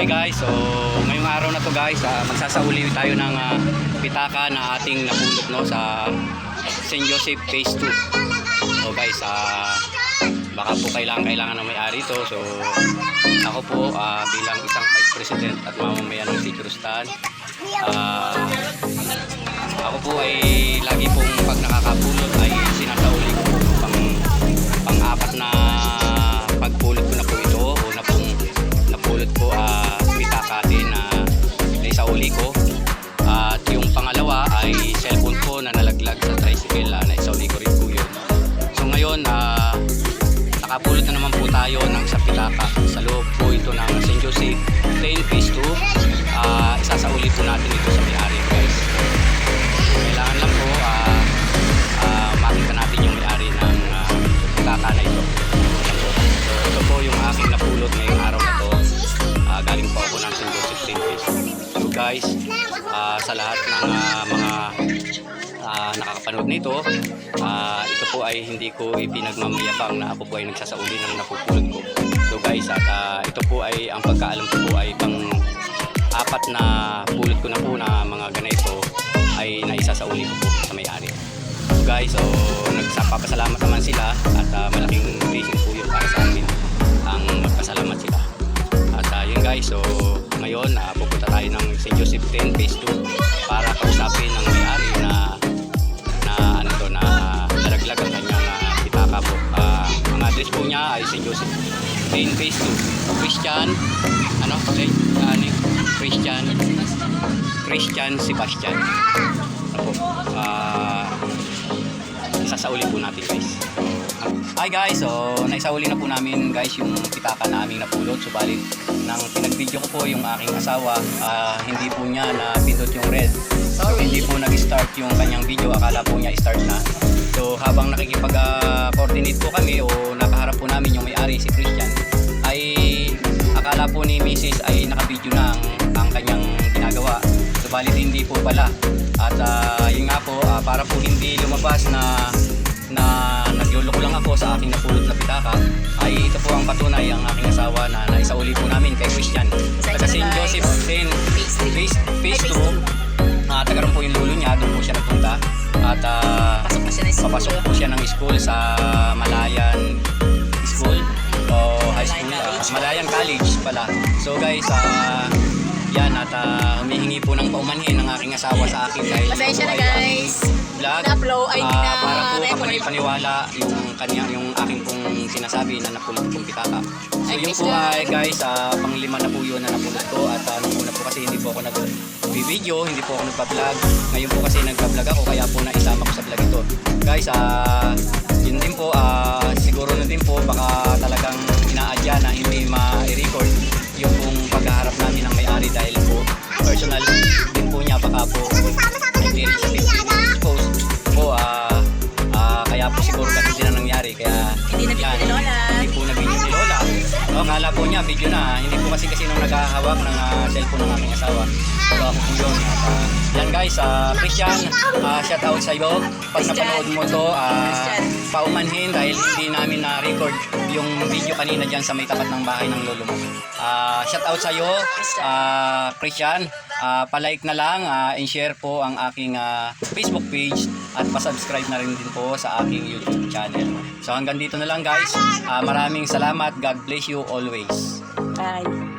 Hi guys, so ngayong araw na to guys, ah, magsasauli tayo ng ah, pitaka na ating napulot no sa St. Joseph Phase 2. So guys, ah, baka po kailangan kailangan ng may-ari to. So ako po ah, bilang isang vice president at mamamayan ng City Crustan, ah, ako po ay lagi pong pag nakakapulot ay nalaglag sa tricycle ah, na isauli ko rin po. So ngayon, ah nakapulot na naman po tayo ng sa pitaka. Sa loob po ito ng St. Joseph Plain Phase 2. Ah isasauli po natin ito sa may-ari guys. Kailangan lang po ah ah, makita natin yung may-ari ng uh, pitaka na ito. So ito po yung aking napulot ngayong araw na to. Ah, galing po ako ng St. Joseph St. Phase. So guys, ah, sa lahat ng ah, mga nakakapanood nito, ah, ito po ay hindi ko ipinagmamayabang na ako po ay nagsasauli ng napupulot ko. So guys, at ah, ito po ay ang pagkaalam ko po ay pang apat na pulot ko na po na mga ganito ay naisasauli ko po sa may-ari. So guys, so nagpapasalamat naman sila at ah, malaking blessing po yun para sa amin ang magpasalamat sila. At ah, yun guys, so ngayon ah, pupunta tayo ng St. Joseph 10 Phase 2 po niya ay St. Joseph 10 Phase 2. Christian, ano? Okay, ano? Christian, Christian Sebastian. Po? Ah, isasauli po natin guys. Hi guys, so naisauli na po namin guys yung pitaka na aming napulot. Subalit nang pinag-video ko po yung aking asawa, ah, hindi po niya na pindot yung red. So hindi po nag-start yung kanyang video, akala po niya start na. So habang nakikipag-coordinate po kami o nakaharap po namin yung may-ari si Christian, ay akala po ni Mrs. ay naka-video na ang, ang kanyang ginagawa. Subalit hindi po pala. At ah, yun nga po, ah, para po hindi lumabas na na nagluloko lang ako sa aking napulot na pitaka ay ito po ang patunay ang aking asawa na naisauli po namin kay Christian taga St. Joseph St. Phase, phase 2 doon po siya nagpunta? At ah, Pasok na siya ng papasok po siya ng school sa Malayan School o high school. Malayan ah, College. Malayan College pala. So guys ah, yan at ah, humihingi po ng paumanhin ng aking asawa sa akin dahil Pasensya na guys. vlog. Na-upload, ay Ah, na para po kapani-paniwala yung kanya yung aking pong sinasabi na napulot kong pitaka. So Ay, yung po ay guys, ah, panglima na po yun na napulot ko at nag-video, hindi po ako nagpa-vlog. Ngayon po kasi nagpa-vlog ako kaya po naisama ko sa vlog ito. Guys, ah yun din po, ah, siguro na din po baka talagang inaadya na hindi ma-record yung pong paghaharap namin ng may-ari dahil po personal din po niya baka po hindi rin siya expose po ah ah, kaya po siguro ganun din ang nangyari kaya Hindi na video yan, ni Lola. Oh, ngala po niya video na hindi po kasi kasi nung naghahawak ng ah, cellphone ng aming asawa. So ako po yun At, ah, yan guys ah, Christian ah, shout out sa iyo pag napanood mo to Christian. paumanhin dahil hindi namin na record yung video kanina dyan sa may tapat ng bahay ng lolo mo Ah, shout out sa iyo ah, Christian Ah, palike na lang ah, and share po ang aking ah, Facebook page at pa-subscribe na rin din po sa aking YouTube channel. So hanggang dito na lang guys. Ah, maraming salamat. God bless you always. Bye.